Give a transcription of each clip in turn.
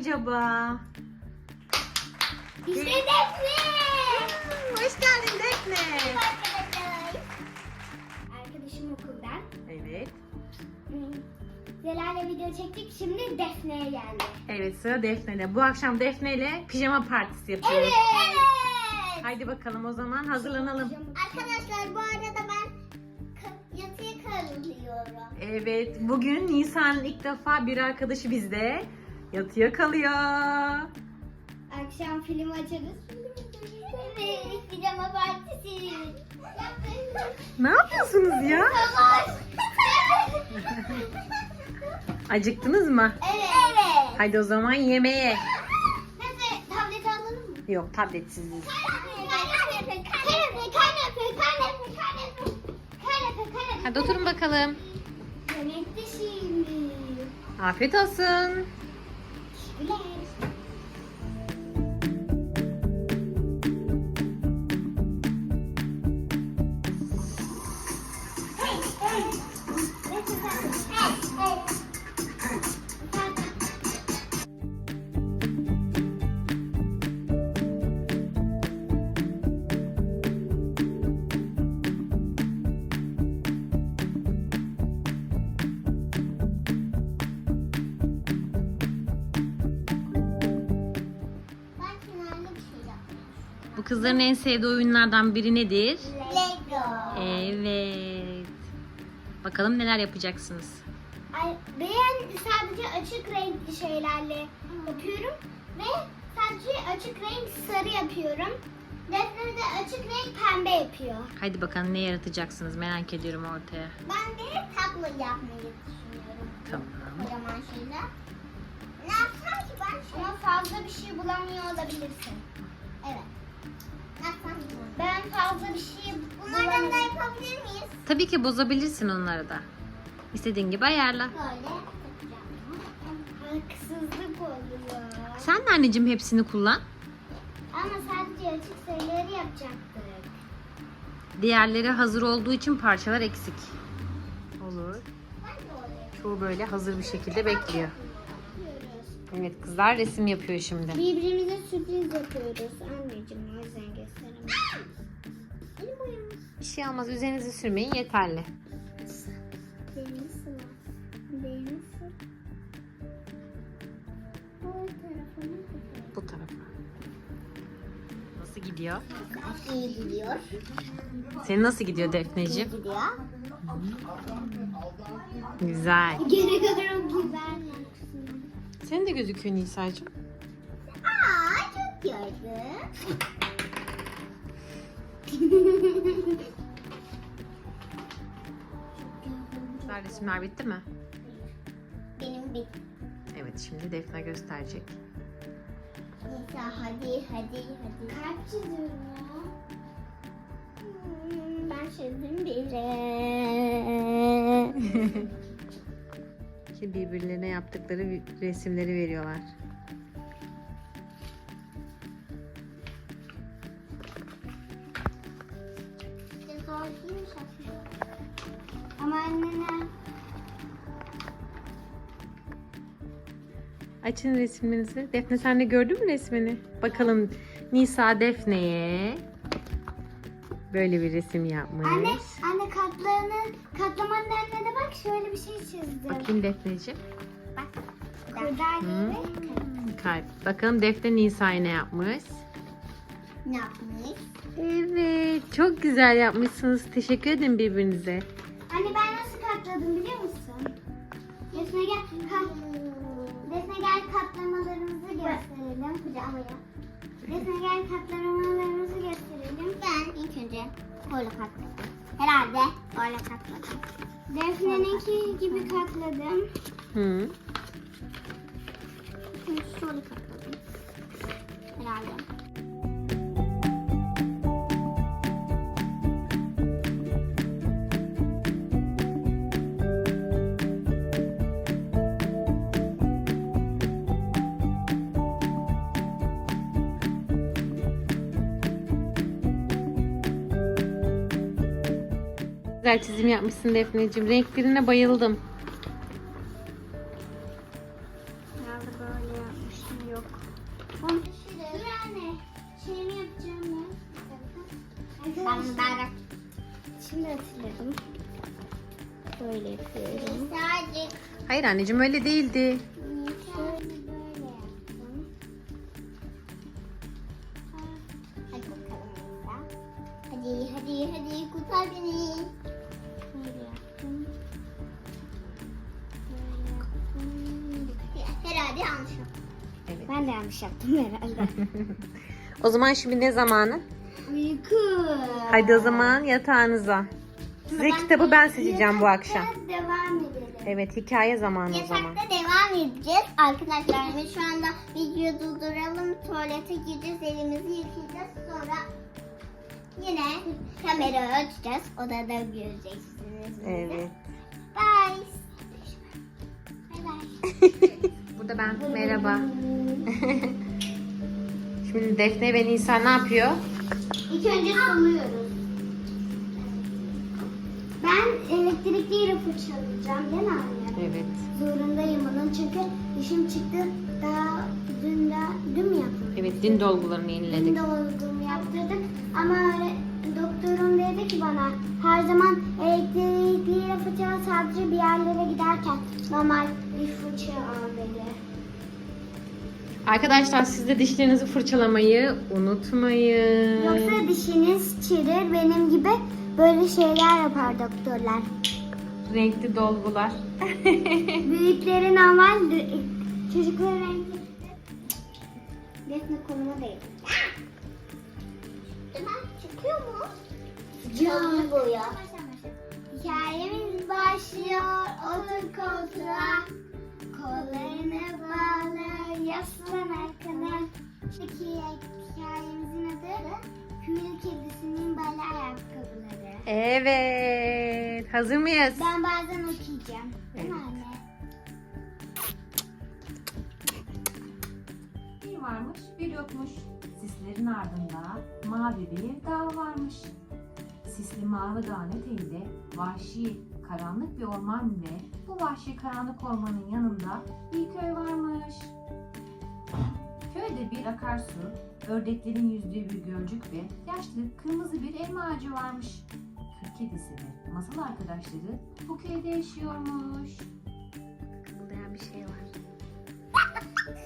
acaba? İşte Defne. Hoş geldin Defne. Arkadaşım okuldan. Evet. Hmm, Zelal'le video çektik. Şimdi Defne'ye geldi. Evet sıra Defne'de. Bu akşam Defne ile pijama partisi yapıyoruz. Evet. Haydi bakalım o zaman hazırlanalım. Arkadaşlar bu arada ben yatıya karılıyorum. Evet bugün Nisan'ın ilk defa bir arkadaşı bizde. Yatıya kalıyor. Akşam film açarız. Evet, pijama partisi. Ne yapıyorsunuz ya? Savaş. Acıktınız mı? Evet. Haydi o zaman yemeğe. Neyse tableti alalım mı? Yok tabletsiz. Kanepe, kanepe, kanepe, kanepe, kanepe, kanepe, kanepe, kanepe. Hadi oturun bakalım. Yemek de şimdi. Afiyet olsun. Yes. Kızların en sevdiği oyunlardan biri nedir? Lego. Evet. Bakalım neler yapacaksınız. Ay, ben sadece açık renkli şeylerle yapıyorum ve sadece açık renk sarı yapıyorum. Defne de açık renk pembe yapıyor. Haydi bakalım ne yaratacaksınız merak ediyorum ortaya. Ben de tablo yapmayı düşünüyorum. Tamam. Kocaman şeyler. Ne yapsam ki ben? Ama fazla bir şey bulamıyor olabilirsin. Evet. Ben fazla bir şey Bunlardan da yapabilir miyiz? Tabii ki bozabilirsin onları da. İstediğin gibi ayarla. Böyle. Haksızlık oluyor. Sen de anneciğim hepsini kullan. Ama sadece açık sayıları yapacaktık. Diğerleri hazır olduğu için parçalar eksik. Olur. Çoğu böyle hazır bir şekilde bekliyor. Evet kızlar resim yapıyor şimdi. Birbirimize sürpriz yapıyoruz. Anneciğim o yüzden gösteremem. Elim ayağım. Bir şey olmaz üzerinize sürmeyin yeterli. Deniz var. Deniz var. O tarafına Bu tarafa. Nasıl gidiyor? İyi gidiyor. Senin nasıl gidiyor Defneciğim? gidiyor. Güzel. Geri kadar o güzel. Senin de gözüküyor Nisa'cığım. Aa çok gördüm. Kızlar resimler bitti mi? Benim bitti. Evet şimdi Defne gösterecek. Nisa hadi hadi hadi. Kalp çiziyorum ya. Hmm, Ben çizdim bile. Birbirlerine yaptıkları resimleri veriyorlar. Ama annene Açın resminizi. Defne sen de gördün mü resmini? Bakalım Nisa Defne'ye böyle bir resim yapmış. Anne, anne katlarının, katlamanın önüne de bak şöyle bir şey çizdim. Bakayım Defneciğim. Bak. Kurdaleyi Hmm, kalp. Bakalım Defne Nisa'ya ne yapmış? ne yapmış? Evet, çok güzel yapmışsınız. Teşekkür edin birbirinize. Anne ben nasıl katladım biliyor musun? Defne gel, kat, Defne gel katlamalarımızı gösterelim. Kucağıma Defne gel katlamalarımızı gösterelim. Ben ilk önce böyle katladım. Herhalde böyle katladım. Defne'ninki gibi katladım. Hı. Şimdi şöyle katladım. Herhalde. güzel çizim yapmışsın Defneciğim. Renklerine bayıldım. Nerede böyle yapmışım yok. Onu Dur anne. Şeyimi yapacağım ya. Ben ben şimdi hatırladım. Böyle yapıyorum. Hayır anneciğim öyle değildi. Hadi hadi hadi kurtar beni. Yanlış yaptım. Evet. Ben de yanlış yaptım herhalde. O zaman şimdi ne zamanı? Uyku. Hadi o zaman yatağınıza. Size kitabı ben seçeceğim bu akşam. Yatakta devam edelim. Evet hikaye zamanı o zaman. Yatakta devam edeceğiz. Arkadaşlar ve şu anda videoyu durduralım. Tuvalete gireceğiz. Elimizi yıkayacağız. Sonra yine kamerayı açacağız. Odada göreceksiniz. Evet. Bye. Bye bye. Burada ben merhaba. Şimdi Defne ve Nisa ne yapıyor? İlk önce suluyoruz. Ben elektrikliyle fırçalayacağım değil mi anne? Evet. Zorundayım bunun çünkü işim çıktı. Daha dün de, dün mü yaptım? Evet din dolgularını Dün yeniledik. de uygun yaptırdık. Ama öyle doktorum dedi ki bana her zaman elektrikliyle fırçala sadece bir yerlere giderken normal bir fırça al dedi. Arkadaşlar siz de dişlerinizi fırçalamayı unutmayın. Yoksa dişiniz çirir benim gibi böyle şeyler yapar doktorlar. Renkli dolgular. Büyükleri normal, çocukların renkli. Defne koluma değil. Çıkıyor mu? Canlı boya. Hikayemiz başlıyor. Otur koltuğa. Kollarını bağla. Yaslan arkana. Peki hikayemizin adı Kül Kedisi'nin bala ayakkabıları. Evet. Hazır mıyız? Ben bazen okuyacağım. Değil mi Evet. anne? Bir varmış, bir yokmuş. Sislerin ardında mavi bir dağ varmış. Sisli mavi dağın eteğinde vahşi, karanlık bir orman ve bu vahşi karanlık ormanın yanında bir köy varmış. Köyde bir akarsu, ördeklerin yüzdüğü bir gölcük ve yaşlı kırmızı bir elma ağacı varmış. Kül kedisi ve masal arkadaşları bu köyde yaşıyormuş. Kımıldayan bir şey var.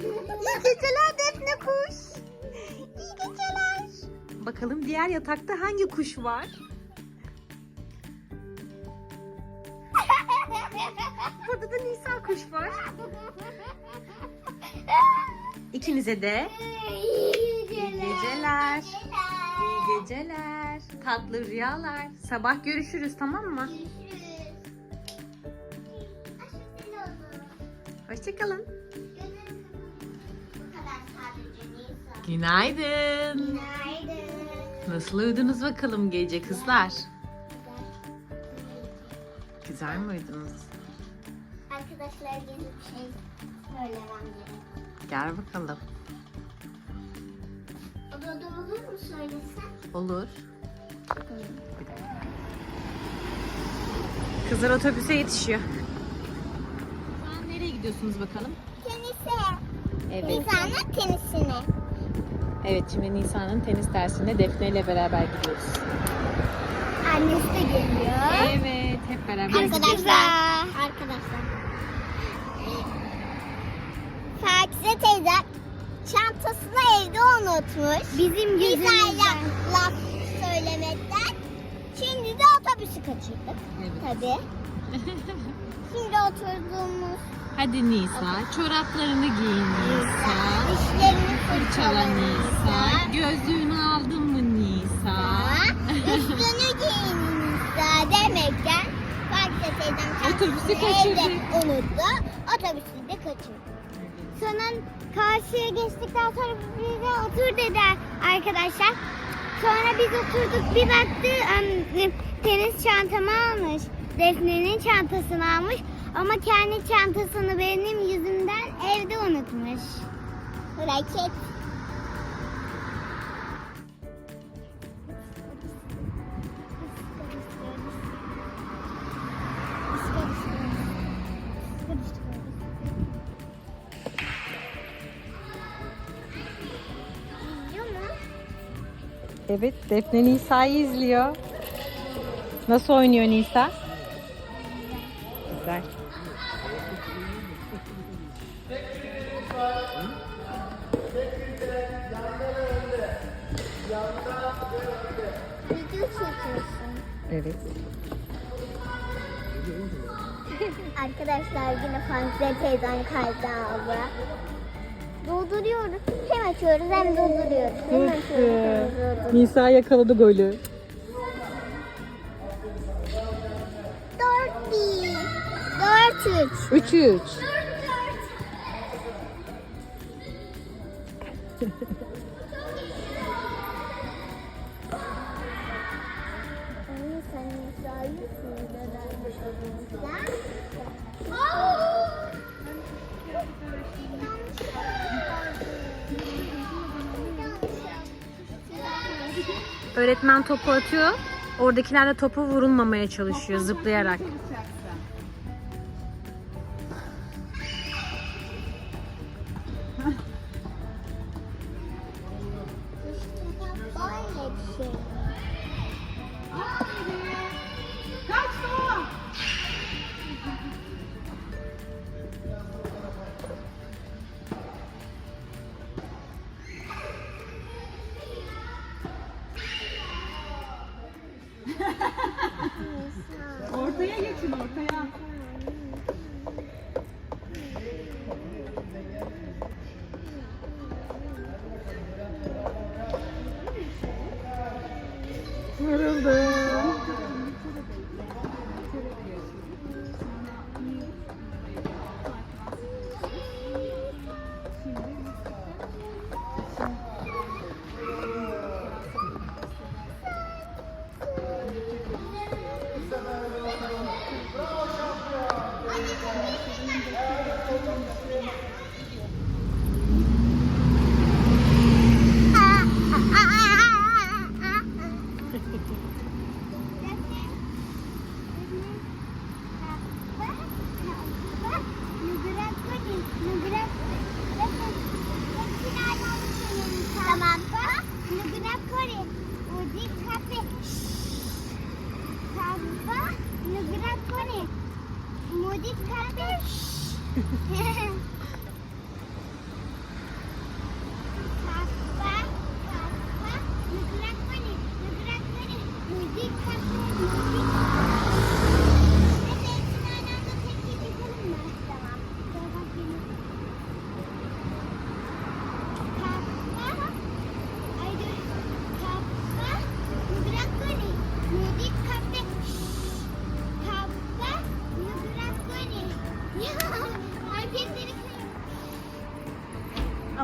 İyi geceler Defne kuş. İyi geceler. Bakalım diğer yatakta hangi kuş var? Burada da Nisa kuş var. İkinize de İyi geceler. İyi geceler. Tatlı rüyalar. Sabah görüşürüz tamam mı? Hoşçakalın. Günaydın. Günaydın. Nasıl uyudunuz bakalım gece kızlar? Güzel mi uyudunuz? Arkadaşlar gizli bir şey söylemem gerek. Gel bakalım. Odada olur mu söylesen? Olur. Kızlar otobüse yetişiyor. Şu an nereye gidiyorsunuz bakalım? Tenise. Evet. Nisa'nın tenisine. Evet şimdi Nisa'nın tenis dersine Defne ile beraber gidiyoruz. Annesi de geliyor. Evet hep beraber gidiyoruz. Arkadaşlar. Arkadaşlar. Fakize teyze çantasını evde unutmuş. Bizim yüzümüzden. laf söylemekten. Şimdi de otobüsü kaçırdık. Evet. Tabii. Şimdi oturduğumuz Hadi Nisa çoraplarını giy Nisa. dişlerini Fırçala Nisa. Gözlüğünü aldın mı Nisa? Üstünü giyin Nisa demekten Fakize teyzem Otobüsü çantasını kaçırdı. evde unuttu. Otobüsü de kaçırdı. Sonra karşıya geçtikten sonra bize otur dedi arkadaşlar. Sonra biz oturduk bir baktı tenis çantamı almış. Defne'nin çantasını almış. Ama kendi çantasını benim yüzümden evde unutmuş. Raket. Evet Defne Nisa'yı izliyor. Nasıl oynuyor Nisa? Güzel. Video çekiyorsun. Evet. Arkadaşlar yine Fanzile teyzen kaydı aldı. Dolduruyoruz. Hem açıyoruz hem dolduruyoruz. Hem açıyoruz. Nisa yakaladı golü. Dört bir. Dört üç. 3-3. Anne Öğretmen topu atıyor. Oradakiler de topu vurulmamaya çalışıyor zıplayarak.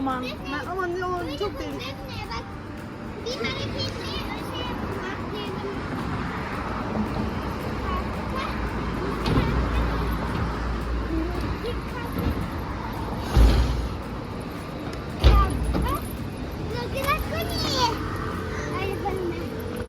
Aman, aman ne olur çok tehlikeli. Bir hareket